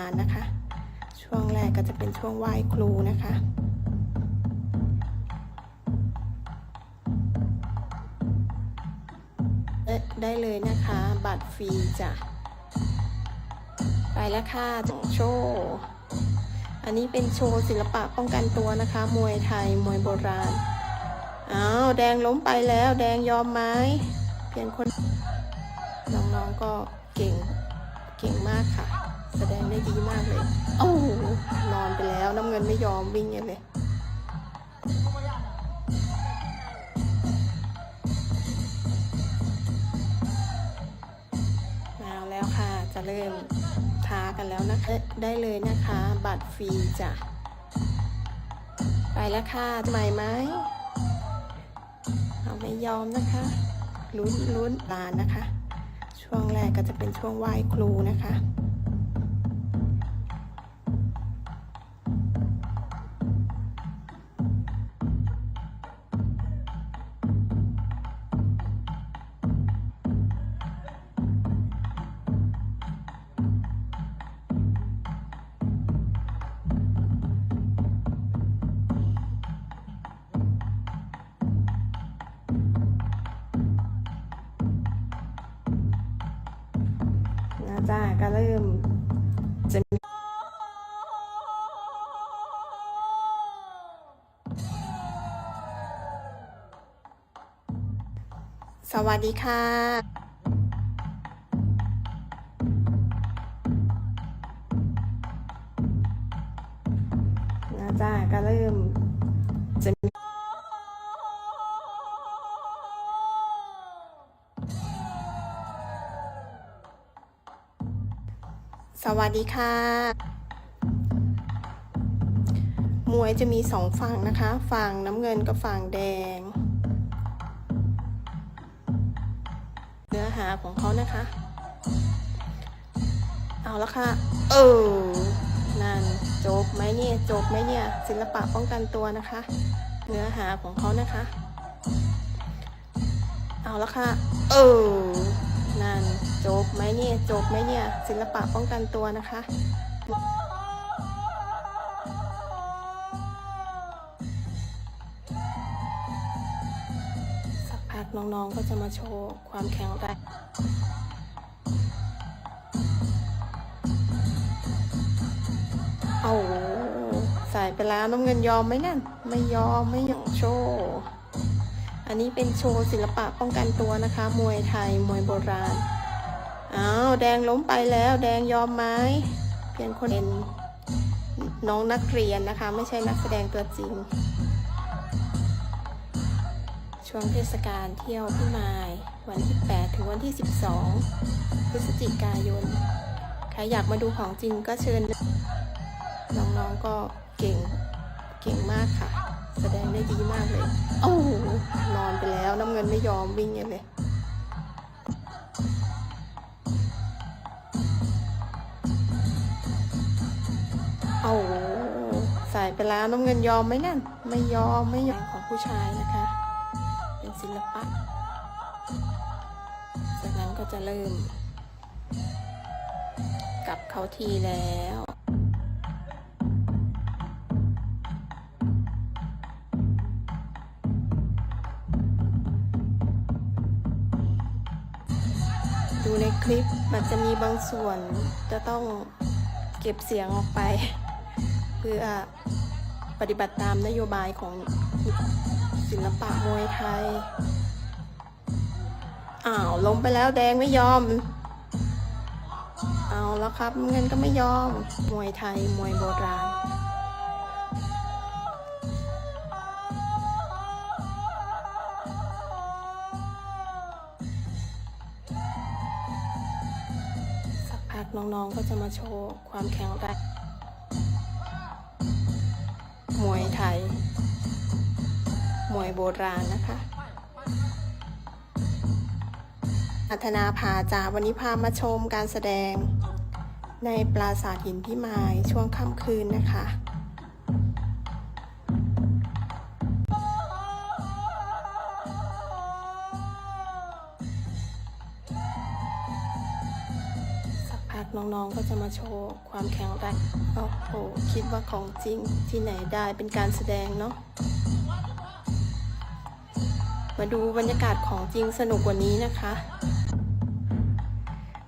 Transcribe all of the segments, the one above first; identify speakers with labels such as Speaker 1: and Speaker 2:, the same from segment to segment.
Speaker 1: านนะคะ ช่วงแรกก็จะเป็นช่วงไหว้ครูนะคะเอ๊ะได้เลยนะคะ บัตรฟรีจ้ะ ไปแล้วค่ะจงโชว์อันนี้เป็นโชว์ศิลปะป้องกันตัวนะคะ มวยไทย มวยโบราณ อ้าว แดงล้มไปแล้ว แดงยอมไหมเปลี่ยนคน น้องๆก็เก่ง เก่งมากค่ะ ดงได้ดีมากเลย โอ้โหนอนไปแล้วน้ำเงินไม่ยอมวิ่งเลย มาแล้วค่ะ จะเริ่มท้ากันแล้วนะคะเอ๊ะได้เลยนะคะ บัตรฟรีจ้ะ ไปแล้วค่ะใหม่ไหมเอาไม่ยอมนะคะ ลุ้นลุ้นลานนะคะ ช่วงแรกก็จะเป็นช่วงไหว้ครูนะคะ จ้าก็เริ่มจะมีสวัสดีค่ะนะจ้าก็เริ่มจะมี วัสดีค่ะ มวยจะมีสองฝั่งนะคะ ฝั่งน้ำเงินกับฝั่งแดง เนื้อหาของเขานะคะ เอาละค่ะ เออ นั่นจบไหมเนี่ย จบไหมเนี่ย ศิลปะป้องกันตัวนะคะ เนื้อหาของเขานะคะ เอาละค่ะ เออ นั่นจบไหมเนี่ยจบไหมเนี่ยศิลปะป้องกันตัวนะคะสักพักน้องๆก็จะมาโชว์ความแข็งแรงเอาใส่ไปแล้วน้ำเงินยอมไหมนั่น ไม่ยอมไม่ยอมโชว์ อันนี้เป็นโชว์ศิลปะป้องกันตัวนะคะ มวยไทย มวยโบราณ อ้าว แดงล้มไปแล้ว แดงยอมไหมเปลี่ยนคนเป็นน้องนักเรียนนะคะ ไม่ใช่นักแสดงตัวจริง ช่วงเทศกาลเที่ยวพี่มายวันที่ 8 ถึงวันที่ 12 พฤศจิกายน ใครอยากมาดูของจริงก็เชิญ น้องๆก็เก่ง เก่งมากค่ะ แสดงได้ดีมากเลย โอ้โหนอนไปแล้วน้ำเงินไม่ยอมวิ่งอย่างเลยโอ้โหใส่ไปแล้วน้ำเงินยอมไหมนั่น ไม่ยอมไม่ยอมของผู้ชายนะคะ เป็นศิลปะ จากนั้นก็จะเริ่ม กลับเขาทีแล้ว คลิปมันจะมีบางส่วนจะต้องเก็บเสียงออกไป เพื่อปฏิบัติตามนโยบายของศิลปะมวยไทย อ้าวล้มไปแล้วแดงไม่ยอม เอาแล้วครับเงินก็ไม่ยอม มวยไทยมวยโบราณ น้องๆก็จะมาโชว์ความแข็งแรงมวยไทย มวยโบราณนะคะอัธนาภาจาวันนี้พามาชมการแสดงในปราสาทหินพิมายช่วงค่ำคืนนะคะ น้องๆก็จะมาโชว์ความแข็งแรงโอ้โหคิดว่าของจริงที่ไหนได้เป็นการแสดงเนาะมาดูบรรยากาศของจริงสนุกกว่านี้นะคะ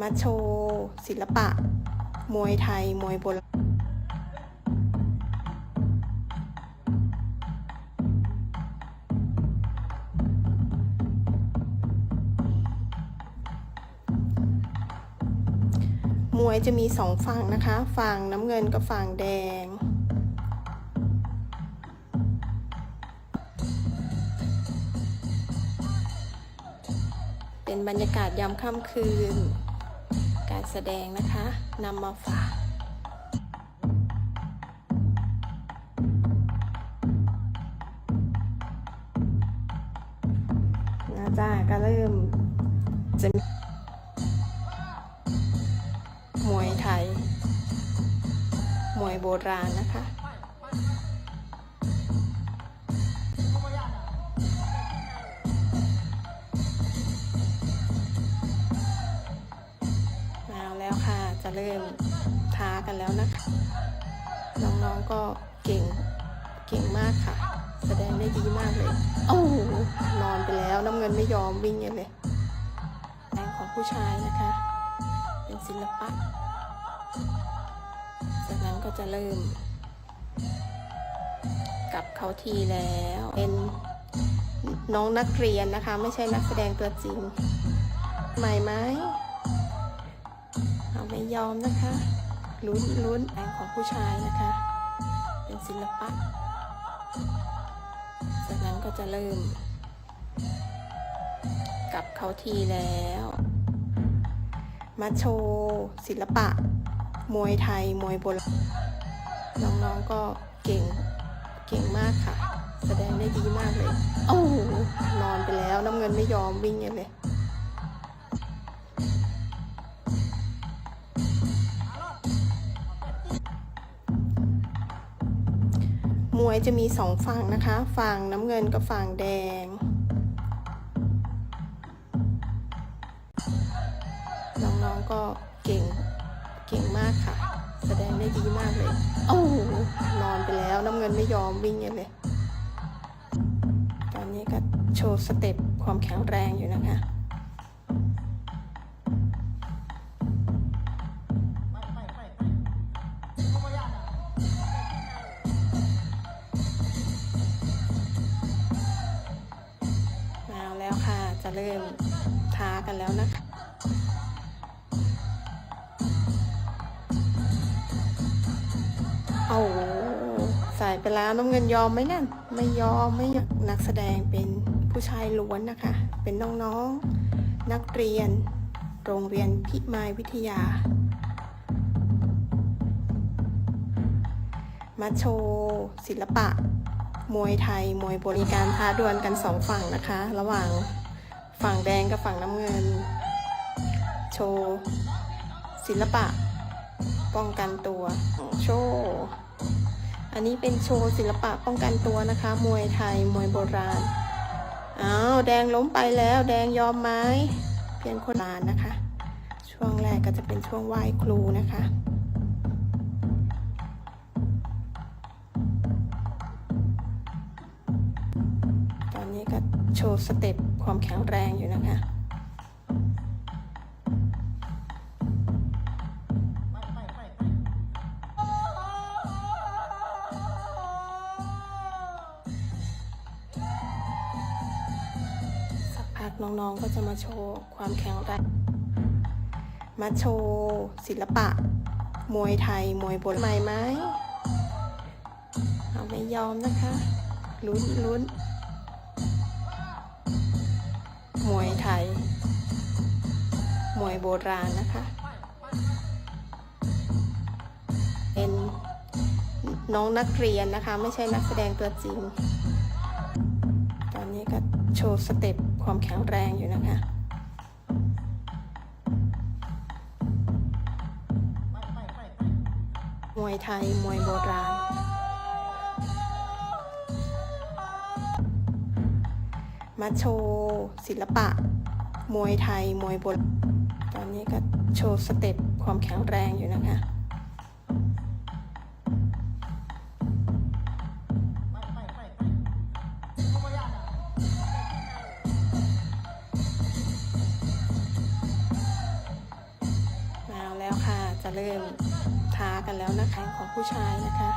Speaker 1: มาโชว์ศิลปะ มวยไทย มวยโบราณ มวยจะมีสองฝั่งนะคะ ฝั่งน้ำเงินกับฝั่งแดง เป็นบรรยากาศยามค่ำคืน การแสดงนะคะนำมาฝากนะจ้าก็เริ่มจะ โบราณนะคะ มาแล้วค่ะ จะเริ่มท้ากันแล้วนะคะ น้องๆก็เก่ง เก่งมากค่ะ แสดงได้ดีมากเลยโอ้โหนอนไปแล้วน้ำเงินไม่ยอมวิ่งเลยแรงของผู้ชายนะคะ เป็นศิลปะ ก็จะเริ่ม กลับเขาทีแล้ว เป็นน้องนักเรียนนะคะ ไม่ใช่นักแสดงตัวจริง ใหม่ไหมเอาไม่ยอมนะคะลุ้นลุ้นแรงของผู้ชายนะคะ เป็นศิลปะ จากนั้นก็จะเริ่ม กลับเขาทีแล้ว มาโชว์ศิลปะ มวยไทยมวยโบราณน้องๆก็เก่งเก่งมากค่ะ แสดงได้ดีมากเลยโอ้โหนอนไปแล้วน้ำเงินไม่ยอมวิ่งอย่างเลยมวยจะมีสองฝั่งนะคะ ฝั่งน้ำเงินกับฝั่งแดง น้องๆก็ เก่งมากค่ะ แสดงได้ดีมากเลยโอ้โหนอนไปแล้วน้ำเงินไม่ยอมวิ่งอย่างเลย ตอนนี้ก็โชว์สเต็ปความแข็งแรงอยู่นะคะมาแล้วค่ะจะเริ่มท้ากันแล้วนะคะ โอ้ใส่ไปแล้วน้ำเงินยอมไหมนั่นไม่ยอมไม่ยอมนักแสดงเป็นผู้ชายล้วนนะคะ เป็นน้องๆ นักเรียน โรงเรียนพิมายวิทยา มาโชว์ศิลปะ มวยไทย มวยบริการท้าดวลกันสองฝั่งนะคะ ระหว่างฝั่งแดงกับฝั่งน้ำเงิน โชว์ศิลปะ ป้องกันตัว โชว์ อันนี้เป็นโชว์ศิลปะป้องกันตัวนะคะ มวยไทย มวยโบราณ อ้าว แดงล้มไปแล้ว แดงยอมไหมเพียงคนลานนะคะ ช่วงแรกก็จะเป็นช่วงไหว้ครูนะคะตอนนี้ก็โชว์สเต็ปความแข็งแรงอยู่นะคะ น้องๆก็จะมาโชว์ความแข็งแรงมาโชว์ศิลปะ มวยไทย มวยโบราณใหม่ไหมเอาไม่ยอมนะคะลุ้นลุ้นมวยไทย มวยโบราณนะคะ เป็นน้องนักเรียนนะคะ ไม่ใช่นักแสดงตัวจริง ตอนนี้ก็โชว์สเต็ป ความแข็งแรงอยู่นะคะมวยไทย มวยโบราณ มาโชว์ศิลปะ มวยไทย มวยโบราณ ตอนนี้ก็โชว์สเต็ปความแข็งแรงอยู่นะคะ เริ่มท้ากันแล้วนะคะ ของผู้ชายนะคะ